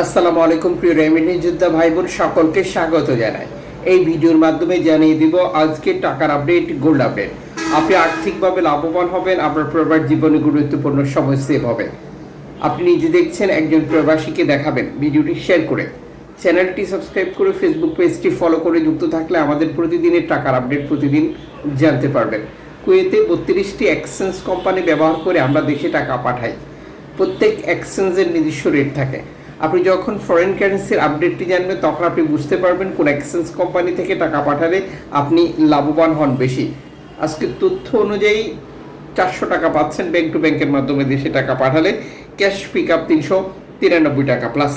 আসসালামু আলাইকুম প্রিয় রেমিনি যোদ্ধা ভাই বোন সকলকে স্বাগত জানাই। এই ভিডিওর মাধ্যমে জানিয়ে দিব আজকে টাকার আপডেট গোল্ড আপডেট। আপনি আর্থিকভাবে লাভবান হবেন, আপনার প্রবাস জীবনে গুরুত্বপূর্ণ সময় সেভ হবে। আপনি নিজে দেখছেন, একজন প্রবাসীকে দেখাবেন। ভিডিওটি শেয়ার করে চ্যানেলটি সাবস্ক্রাইব করে ফেসবুক পেজটি ফলো করে যুক্ত থাকলে আমাদের প্রতিদিনের টাকার আপডেট প্রতিদিন জানতে পারবেন। কুয়েতে বত্রিশটি এক্সচেঞ্জ কোম্পানি ব্যবহার করে আমরা দেশে টাকা পাঠাই। প্রত্যেক এক্সচেঞ্জের নিজস্ব রেট থাকে। আপনি যখন ফরেন কারেন্সির আপডেটটি জানবেন, তখন আপনি বুঝতে পারবেন কোন এক্সচেঞ্জ কোম্পানি থেকে টাকা পাঠালে আপনি লাভবান হন বেশি। আজকে তথ্য অনুযায়ী চারশো টাকা পাচ্ছেন ব্যাংক টু ব্যাংকের মাধ্যমে দেশে টাকা পাঠালে। ক্যাশ পিক আপ তিনশো তিরানব্বই টাকা প্লাস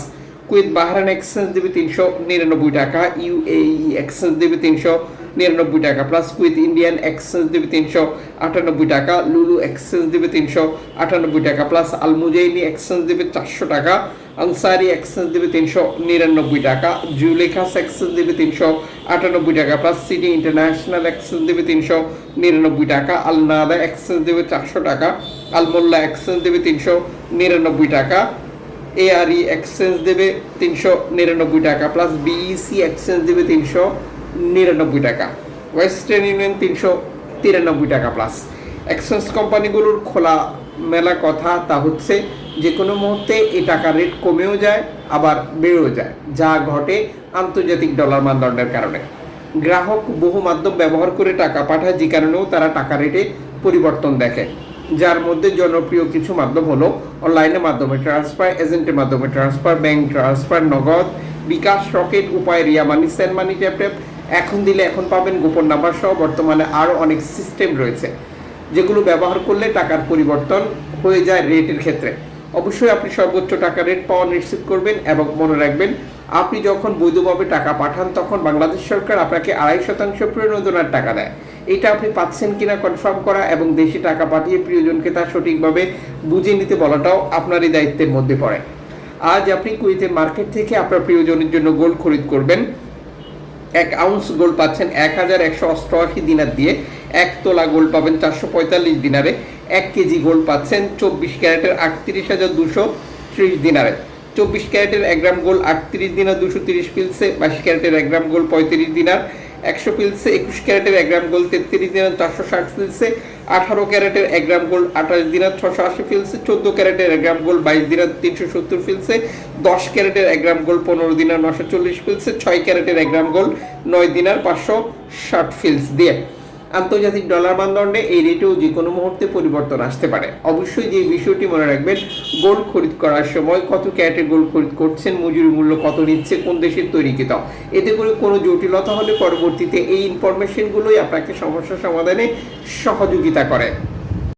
কুইথ বাহরান এক্সচেঞ্জ দেবে তিনশো নিরানব্বই টাকা ইউএই এক্সচেঞ্জ দেবে তিনশো নিরানব্বই টাকা প্লাস কুইথ ইন্ডিয়ান এক্সচেঞ্জ দেবে তিনশো আটানব্বই টাকা লুলু এক্সচেঞ্জ দেবে তিনশো আটানব্বই টাকা প্লাস আলমুজাইনি এক্সচেঞ্জ দেবে চারশো টাকা আনসারি এক্সচেঞ্জ দেবে তিনশো নিরানব্বই টাকা জুলেখাস এক্সচেঞ্জ দেবে তিনশো আটানব্বই টাকা প্লাস সিটি ইন্টারন্যাশনাল এক্সচেঞ্জ দেবে তিনশো নিরানব্বই টাকা আলনাদা এক্সচেঞ্জ দেবে চারশো টাকা আলমোল্লা এক্সচেঞ্জ দেবে তিনশো নিরানব্বই টাকা এআরই এক্সচেঞ্জ দেবে তিনশো নিরানব্বই টাকা প্লাস বিইসি এক্সচেঞ্জ দেবে তিনশো নিরানব্বই টাকা। ওয়েস্টার্ন ইউনিয়ন তিনশো তিরানব্বই টাকা প্লাস এক্সচেঞ্জ কোম্পানিগুলোর খোলা মেলা কথা তা হচ্ছে যে কোনো মুহূর্তে এই টাকার রেট কমেও যায়, আবার বেড়েও যায়, যা ঘটে আন্তর্জাতিক ডলার মানদণ্ডের কারণে। গ্রাহক বহু মাধ্যম ব্যবহার করে টাকা পাঠায়, যে কারণেও তারা টাকা রেটে পরিবর্তন দেখে। যার মধ্যে জনপ্রিয় কিছু মাধ্যম হলো অনলাইনের মাধ্যমে ট্রান্সফার এজেন্টের মাধ্যমে transfer bank transfer Nagad, bKash Rocket Upay, Ria money send money tap tap এখন দিলে এখন পাবেন গোপন নাম্বার সহ বর্তমানে আরও অনেক সিস্টেম রয়েছে, যেগুলো ব্যবহার করলে টাকার পরিবর্তন হয়ে যায় রেটের ক্ষেত্রে। অবশ্যই আপনি সর্বোচ্চ টাকা রেট পাওয়া নিশ্চিত করবেন এবং মনে রাখবেন, আপনি যখন বৈধভাবে টাকা পাঠান তখন বাংলাদেশ সরকার আপনাকে আড়াই শতাংশ প্রণোদনার টাকা দেয়। এটা আপনি পাচ্ছেন কিনা কনফার্ম করা এবং দেশে টাকা পাঠিয়ে প্রিয়জনকে তা সঠিকভাবে বুঝে নিতে বলাটাও আপনারই দায়িত্বের মধ্যে পড়ে। আজ আপনি কুইতে মার্কেট থেকে আপনার প্রিয়জনের জন্য গোল্ড খরিদ করবেন। এক আউন্স গোল্ড পাচ্ছেন এক হাজার একশো অষ্টআশি দিনার দিয়ে। এক তোলা গোল্ড পাবেন চারশো পঁয়তাল্লিশ দিনারে। এক কেজি গোল্ড পাচ্ছেন চব্বিশ ক্যারেটের আটত্রিশ হাজার দুশো ত্রিশ দিনারে। চব্বিশ ক্যারেটের এক গ্রাম গোল্ড আটত্রিশ দিনার দুশো তিরিশ পিলসে বাইশ ক্যারেটের এক গ্রাম গোল্ড পঁয়ত্রিশ দিনার। একশো পিলসে একুশ ক্যারেটের এক গ্রাম গোল্ড, তেত্রিশ দিনার চারশো ষাট পিলসে আঠারো ক্যারেটের এক গ্রাম গোল্ড, আঠাশ দিনার ছশো আশি ফিলসে চোদ্দ ক্যারেটের এক গ্রাম গোল্ড, বাইশ দিনার তিনশো সত্তর ফিলসে দশ ক্যারেটের এক গ্রাম গোল্ড, পনেরো দিনার নশো চল্লিশ ফিলসে ছয় ক্যারেটের এক গ্রাম গোল্ড, নয় দিনার পাঁচশো ষাট ফিলস দিয়ে। আন্তর্জাতিক ডলার মানদণ্ডে এই রেটেও যে কোনো মুহূর্তে পরিবর্তন আসতে পারে। অবশ্যই যে বিষয়টি মনে রাখবেন, গোল্ড খরিদ করার সময় কত ক্যারেটের গোল্ড খরিদ করছেন, মজুরি মূল্য কত নিচ্ছে, কোন দেশের তৈরিকৃত। এতে করে কোনো জটিলতা হলে পরবর্তীতে এই ইনফরমেশনগুলোই আপনাকে সমস্যা সমাধানে সহযোগিতা করে।